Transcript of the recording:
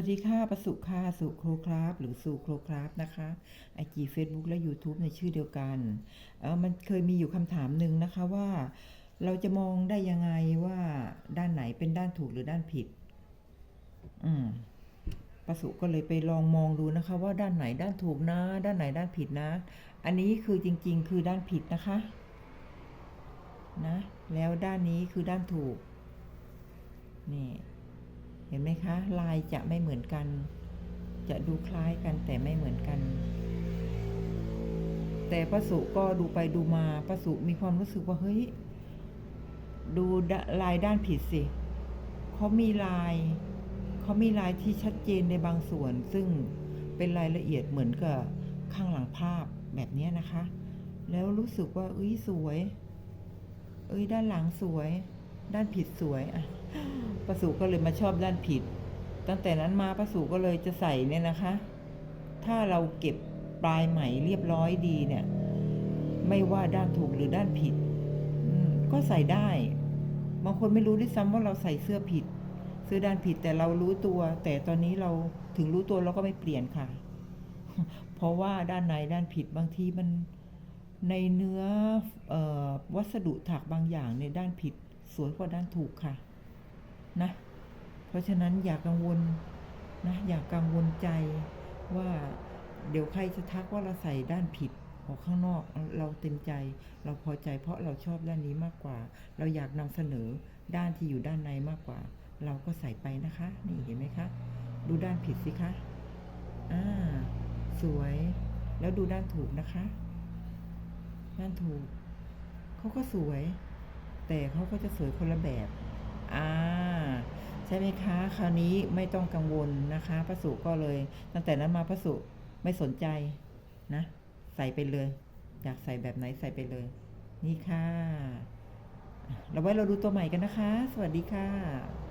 วัสดีค่ะ ประสุค่ะ สุโครครับ หรือสุโครครับนะคะไอจีเฟซบุ๊กและ YouTube ในชื่อเดียวกันเออมันเคยมีอยู่คำถามหนึ่งนะคะว่า เราจะมองได้ยังไงว่าด้านไหนเป็นด้านถูกหรือด้านผิด อืมประสุก็เลยไปลองมองดูนะคะ ว่าด้านไหนด้านถูกนะ ด้านไหนด้านผิดนะ อันนี้คือจริง ๆ คือด้านผิดนะคะ นะ แล้วด้านนี้คือด้านถูก นี่ เห็นไหมคะ ลายจะไม่เหมือนกัน จะดูคล้ายกันแต่ไม่เหมือนกัน แต่ป้าสุก็ดูไปดูมาป้าสุมีความรู้สึกว่าเฮ้ย ดูลายด้านผิดสิเขามีลายเขามีลายที่ชัดเจนในบางส่วน ซึ่งเป็นรายละเอียดเหมือนกับข้างหลังภาพแบบนี้นะคะ แล้วรู้สึกว่าเอ้ยสวย เอ้ยด้านหลังสวย ด้านผิดสวยอะประสูก็เลยมาชอบด้านผิด ตั้งแต่นั้นมาประสูก็เลยจะใส่เนี่ยนะคะ ถ้าเราเก็บปลายไหมเรียบร้อยดีเนี่ย ไม่ว่าด้านถูกหรือด้านผิดก็ใส่ได้ บางคนไม่รู้ด้วยซ้ำว่าเราใส่เสื้อผิด เสื้อด้านผิดแต่เรารู้ตัว แต่ตอนนี้เราถึงรู้ตัวเราก็ไม่เปลี่ยนค่ะ เพราะว่าด้านในด้านผิดบางทีมันในเนื้อออวัสดุถักบางอย่างในด้านผิด สวยกว่าด้านถูกค่ะ นะ เพราะฉะนั้นอย่ากังวลนะ อย่ากังวลใจว่าเดี๋ยวใครจะทักว่าเราใส่ด้านผิดออกข้างนอกเราเต็มใจ เราพอใจเพราะเราชอบด้านนี้มากกว่า เราอยากนำเสนอด้านที่อยู่ด้านในมากกว่า เราก็ใส่ไปนะคะ นี่เห็นไหมคะ ดูด้านผิดสิคะอ่าสวยแล้วดูด้านถูกนะคะ ด้านถูกเขาก็สวย แต่เขาก็จะสวยคนละแบบอ่าใช่ไหมคะ คราวนี้ไม่ต้องกังวลนะคะพระสุก็เลย ตั้งแต่นั้นมาพระสุไม่สนใจนะ ใส่ไปเลย อยากใส่แบบไหนใส่ไปเลย นี่ค่ะเราไว้เราดูตัวใหม่กันนะคะ สวัสดีค่ะ